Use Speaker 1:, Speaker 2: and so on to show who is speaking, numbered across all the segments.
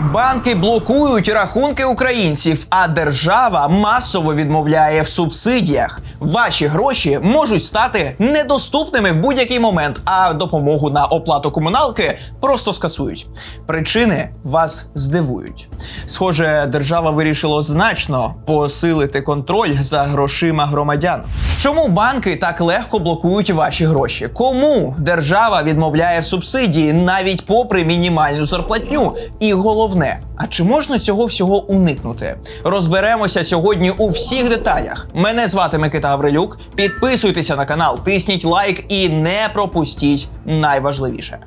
Speaker 1: Банки блокують рахунки українців, а держава масово відмовляє в субсидіях. Ваші гроші можуть стати недоступними в будь-який момент, а допомогу на оплату комуналки просто скасують. Причини вас здивують. Схоже, держава вирішила значно посилити контроль за грошима громадян. Чому банки так легко блокують ваші гроші? Кому держава відмовляє в субсидії навіть попри мінімальну зарплатню? І головне, а чи можна цього всього уникнути? Розберемося сьогодні у всіх деталях. Мене звати Микита Гаврилюк. Підписуйтеся на канал, тисніть лайк і не пропустіть найважливіше.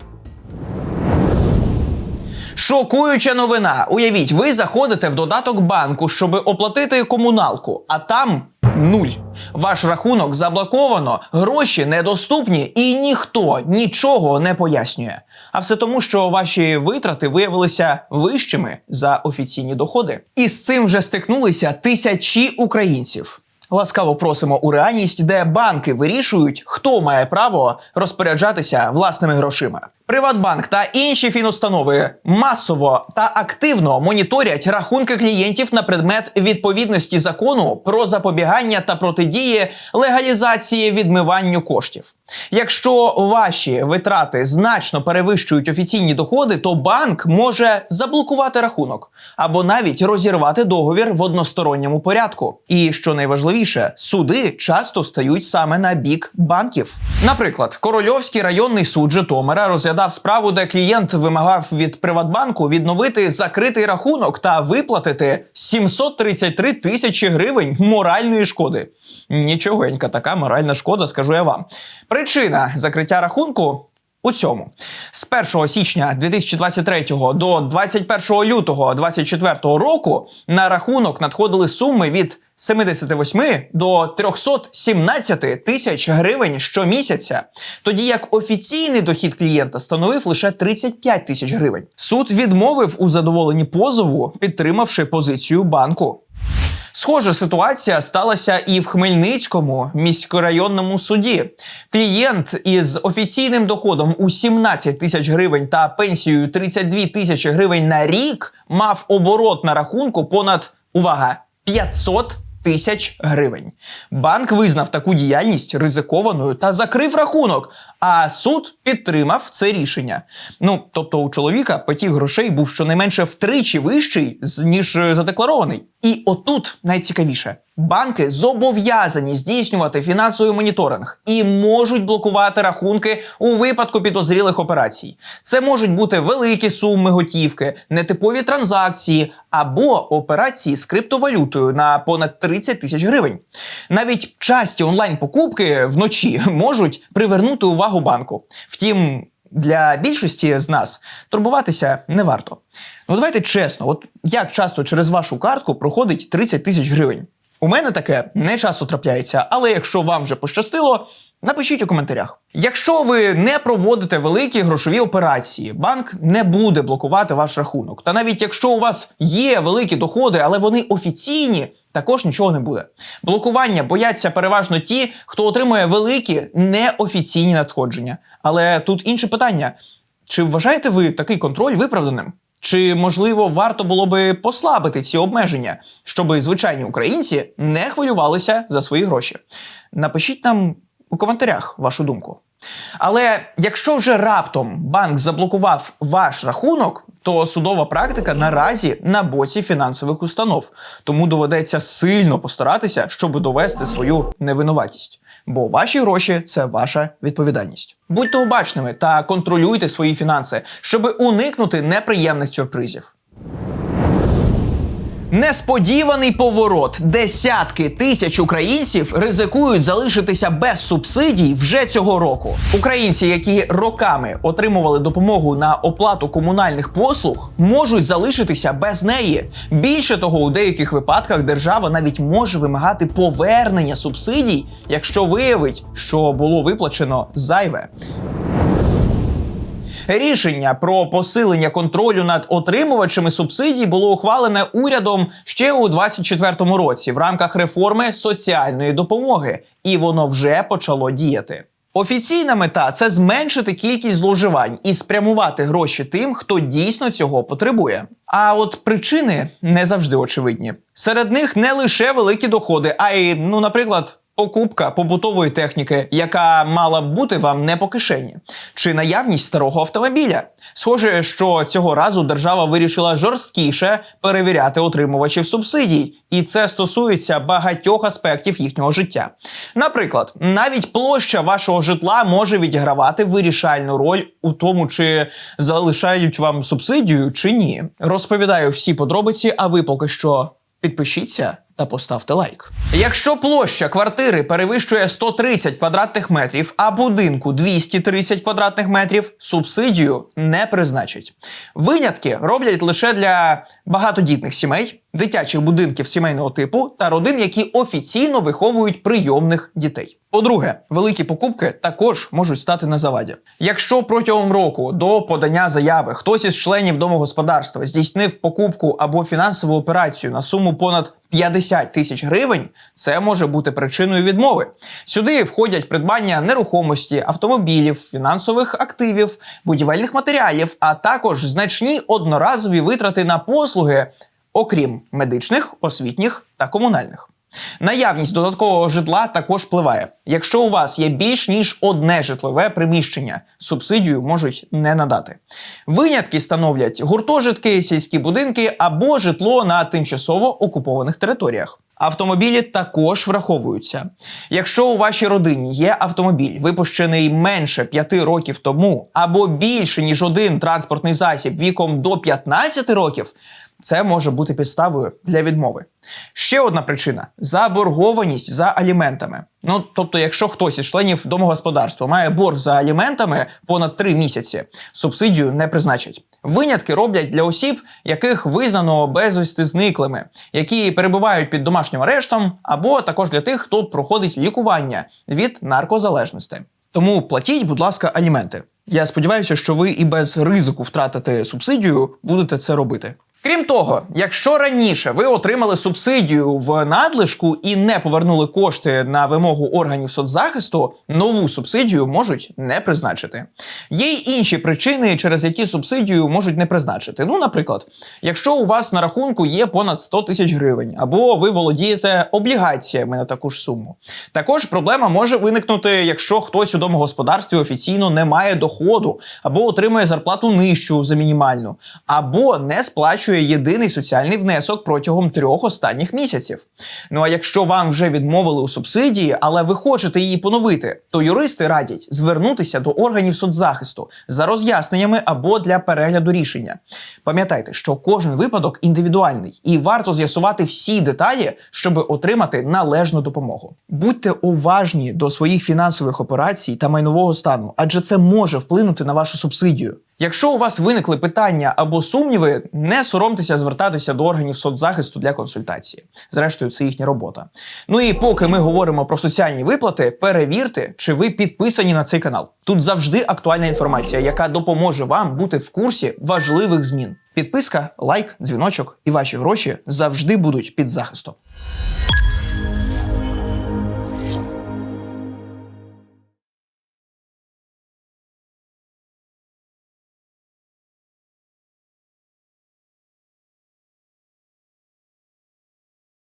Speaker 1: Шокуюча новина. Уявіть, ви заходите в додаток банку, щоб оплатити комуналку, а там нуль. Ваш рахунок заблоковано, гроші недоступні, і ніхто нічого не пояснює. А все тому, що ваші витрати виявилися вищими за офіційні доходи. І з цим вже стикнулися тисячі українців. Ласкаво просимо у реальність, де банки вирішують, хто має право розпоряджатися власними грошима. Приватбанк та інші фінустанови масово та активно моніторять рахунки клієнтів на предмет відповідності закону про запобігання та протидії легалізації відмиванню коштів. Якщо ваші витрати значно перевищують офіційні доходи, то банк може заблокувати рахунок або навіть розірвати договір в односторонньому порядку. І що найважливіше, суди часто стають саме на бік банків. Наприклад, Корольовський районний суд Житомира розглядав справу, де клієнт вимагав від Приватбанку відновити закритий рахунок та виплатити 733 тисячі гривень моральної шкоди. Нічогенька така моральна шкода, скажу я вам. Причина закриття рахунку. У цьому з 1 січня 2023 до 21 лютого 2024 року на рахунок надходили суми від 78 до 317 тисяч гривень щомісяця, тоді як офіційний дохід клієнта становив лише 35 тисяч гривень. Суд відмовив у задоволенні позову, підтримавши позицію банку. Схожа ситуація сталася і в Хмельницькому міськорайонному суді. Клієнт із офіційним доходом у 17 тисяч гривень та пенсією 32 тисячі гривень на рік мав оборот на рахунку понад увага 500 тисяч гривень. Банк визнав таку діяльність ризикованою та закрив рахунок. А суд підтримав це рішення. Ну тобто, у чоловіка потік грошей був щонайменше втричі вищий ніж е, задекларований. І отут найцікавіше: банки зобов'язані здійснювати фінансовий моніторинг і можуть блокувати рахунки у випадку підозрілих операцій. Це можуть бути великі суми готівки, нетипові транзакції або операції з криптовалютою на понад 30 тисяч гривень. Навіть часті онлайн-покупки вночі можуть привернути увагу банку. Втім, для більшості з нас турбуватися не варто. Ну давайте чесно, от як часто через вашу картку проходить 30 тисяч гривень? У мене таке не часто трапляється, але якщо вам вже пощастило, напишіть у коментарях. Якщо ви не проводите великі грошові операції, банк не буде блокувати ваш рахунок. Та навіть якщо у вас є великі доходи, але вони офіційні, також нічого не буде. Блокування бояться переважно ті, хто отримує великі неофіційні надходження. Але тут інше питання: чи вважаєте ви такий контроль виправданим? Чи можливо варто було би послабити ці обмеження, щоб звичайні українці не хвилювалися за свої гроші? Напишіть нам у коментарях вашу думку. Але якщо вже раптом банк заблокував ваш рахунок, то судова практика наразі на боці фінансових установ, тому доведеться сильно постаратися, щоб довести свою невинуватість. Бо ваші гроші це ваша відповідальність. Будьте обачними та контролюйте свої фінанси, щоб уникнути неприємних сюрпризів. Несподіваний поворот. Десятки тисяч українців ризикують залишитися без субсидій вже цього року. Українці, які роками отримували допомогу на оплату комунальних послуг, можуть залишитися без неї. Більше того, у деяких випадках держава навіть може вимагати повернення субсидій, якщо виявить, що було виплачено зайве. Рішення про посилення контролю над отримувачами субсидій було ухвалене урядом ще у 2024 році в рамках реформи соціальної допомоги, і воно вже почало діяти. Офіційна мета це зменшити кількість зловживань і спрямувати гроші тим, хто дійсно цього потребує. А от причини не завжди очевидні. Серед них не лише великі доходи, а й, ну, наприклад, покупка побутової техніки, яка мала б бути вам не по кишені, чи наявність старого автомобіля. Схоже, що цього разу держава вирішила жорсткіше перевіряти отримувачів субсидій, і це стосується багатьох аспектів їхнього життя. Наприклад, навіть площа вашого житла може відігравати вирішальну роль у тому, чи залишають вам субсидію чи ні. Розповідаю всі подробиці, а ви поки що підпишіться та поставте лайк. Якщо площа квартири перевищує 130 квадратних метрів, а будинку 230 квадратних метрів, субсидію не призначать. Винятки роблять лише для багатодітних сімей, дитячих будинків сімейного типу та родин, які офіційно виховують прийомних дітей. По-друге, великі покупки також можуть стати на заваді. Якщо протягом року до подання заяви хтось із членів домогосподарства здійснив покупку або фінансову операцію на суму понад 50 тисяч гривень, це може бути причиною відмови. Сюди входять придбання нерухомості, автомобілів, фінансових активів, будівельних матеріалів, а також значні одноразові витрати на послуги, окрім медичних, освітніх та комунальних. Наявність додаткового житла також впливає. Якщо у вас є більш ніж одне житлове приміщення, субсидію можуть не надати. Винятки становлять гуртожитки, сільські будинки або житло на тимчасово окупованих територіях. Автомобілі також враховуються. Якщо у вашій родині є автомобіль, випущений менше 5 років тому, або більше ніж один транспортний засіб віком до 15 років, це може бути підставою для відмови. Ще одна причина заборгованість за аліментами. Ну тобто, якщо хтось із членів домогосподарства має борг за аліментами понад 3 місяці, субсидію не призначать. Винятки роблять для осіб, яких визнано безвісти зниклими, які перебувають під домашнім арештом, або також для тих, хто проходить лікування від наркозалежності. Тому платіть, будь ласка, аліменти. Я сподіваюся, що ви і без ризику втратити субсидію будете це робити. Крім того, якщо раніше ви отримали субсидію в надлишку і не повернули кошти на вимогу органів соцзахисту, нову субсидію можуть не призначити. Є й інші причини, через які субсидію можуть не призначити. Ну, наприклад, якщо у вас на рахунку є понад 100 тисяч гривень, або ви володієте облігаціями на таку ж суму. Також проблема може виникнути, якщо хтось у домогосподарстві офіційно не має доходу, або отримує зарплату нижчу за мінімальну, або не сплачує єдиний соціальний внесок протягом трьох останніх місяців. Ну а якщо вам вже відмовили у субсидії, але ви хочете її поновити, то юристи радять звернутися до органів соцзахисту за роз'ясненнями або для перегляду рішення. Пам'ятайте, що кожен випадок індивідуальний і варто з'ясувати всі деталі, щоб отримати належну допомогу. Будьте уважні до своїх фінансових операцій та майнового стану, адже це може вплинути на вашу субсидію. Якщо у вас виникли питання або сумніви, не соромтеся звертатися до органів соцзахисту для консультації. Зрештою, це їхня робота. Ну і поки ми говоримо про соціальні виплати, перевірте, чи ви підписані на цей канал. Тут завжди актуальна інформація, яка допоможе вам бути в курсі важливих змін. Підписка, лайк, дзвіночок і ваші гроші завжди будуть під захистом.